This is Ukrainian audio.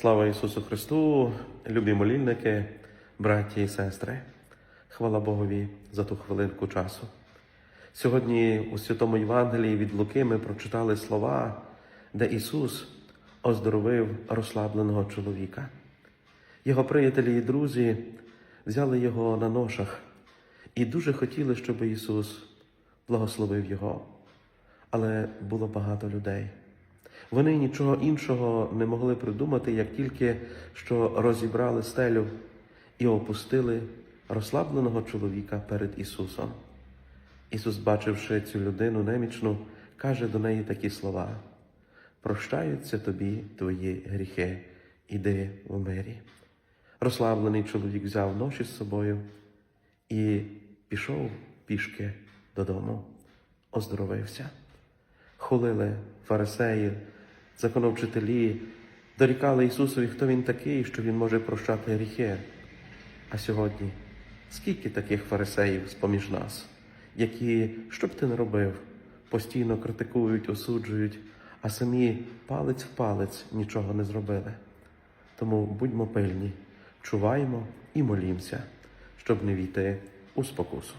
Слава Ісусу Христу, любі молільники, браті і сестри. Хвала Богові за ту хвилинку часу. Сьогодні у Святому Євангелії від Луки ми прочитали слова, де Ісус оздоровив розслабленого чоловіка. Його приятелі і друзі взяли його на ношах і дуже хотіли, щоб Ісус благословив його. Але було багато людей. Вони нічого іншого не могли придумати, як тільки що розібрали стелю і опустили розслабленого чоловіка перед Ісусом. Ісус, бачивши цю людину немічну, каже до неї такі слова: Прощаються тобі твої гріхи, іди в мирі. Розслаблений чоловік взяв ноші з собою і пішов пішки додому, оздоровився. Хулили фарисеї, законовчителі, дорікали Ісусові, хто Він такий, що Він може прощати гріхи. А сьогодні скільки таких фарисеїв з-поміж нас, які, що б ти не робив, постійно критикують, осуджують, а самі палець в палець нічого не зробили. Тому будьмо пильні, чуваємо і молімося, щоб не війти у спокусу.